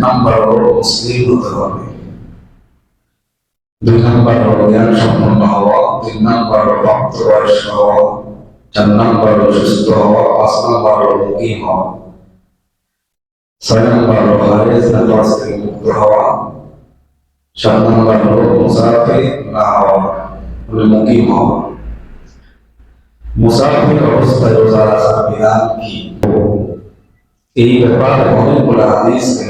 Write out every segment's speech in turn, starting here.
Number হলো মুসলিম হতে হবে। দুই নাম্বার হলো জ্ঞান সম্পন্ন হওয়া, তিন নাম্বার হলো প্রাপ্তবয়স্ক হওয়া, চার নাম্বার হলো সুস্থ হওয়া, পাঁচ নাম্বার হলো মুকিম হওয়া। ছয় নাম্বার হলো হারেজ নাফাস থেকে মুক্ত হওয়া। সাত নাম্বার হলো মুসাফির না হওয়া মানে মুকিম হওয়া। মুসাফির অবস্থায় রোজা রাখার বিধান কি? এই ব্যাপারে অনেকগুলো হাদিস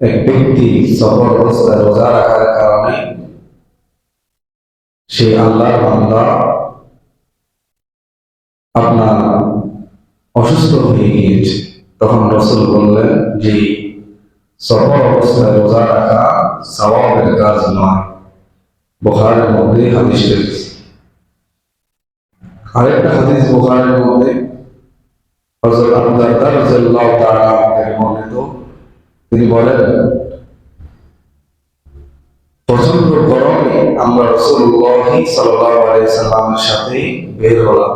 এক ব্যক্তি সফর অবস্থায় রোজা রাখার কারণে সে আল্লাহর বান্দা আপনার অসুস্থ হয়ে গিয়েছে। তখন রসুল বললেন যে, সফর অবস্থায় রোজা রাখা সওয়াবের কাজ নয়। বোখারের মধ্যে হাদিস রয়েছে। আরেকটা হাদিস বোখারের মধ্যে হযরত আবু দারদা তাআলা তিনি বলেন প্রচণ্ড গরমে আমরা রাসূলুল্লাহ সাল্লাল্লাহু সাল্লামের সাথে বের হলাম।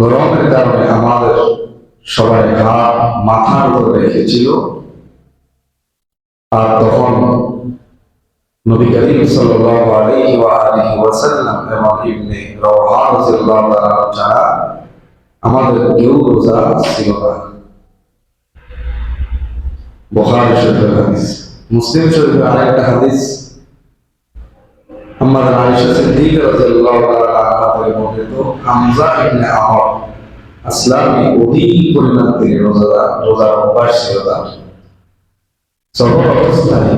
গরমের কারণে আমাদের সবাই হাত, মাথার উপরে রেখেছিল। আর তখন নবী করিম সাল্লাল্লাহু আমাদের কেউ রোজা ছিল না। বুখারী শরীফের হাদিস। মুসলিম শরীফের আরেকটা হাদিস। আমাদের আয়েশা সিদ্দিকা রাদিয়াল্লাহু তাআলা আনহা বর্ণিত, হামজা ইবনে আমর আসলামী অধিক পরিমাণ তিনি রোজা, রোজার অভ্যাস ছিল তার। অবস্থায়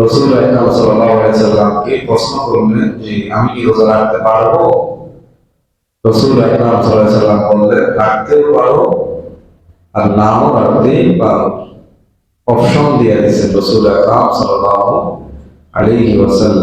রসুল আকরাম সাল্লাল্লাহু আলাইহি সাল্লামকে প্রশ্ন করলেন যে, আমি কি রোজা রাখতে পারব? রসুল আকরাম সাল্লাল্লাহু আলাইহি সাল্লাম বললেন, রাখতেও পারো আর নাও রাখতে বা অপশন দিয়ে দিয়েছেন রসুল আকরাম সাল্লাল্লাহু আলাইহি ওয়াসাল্লাম।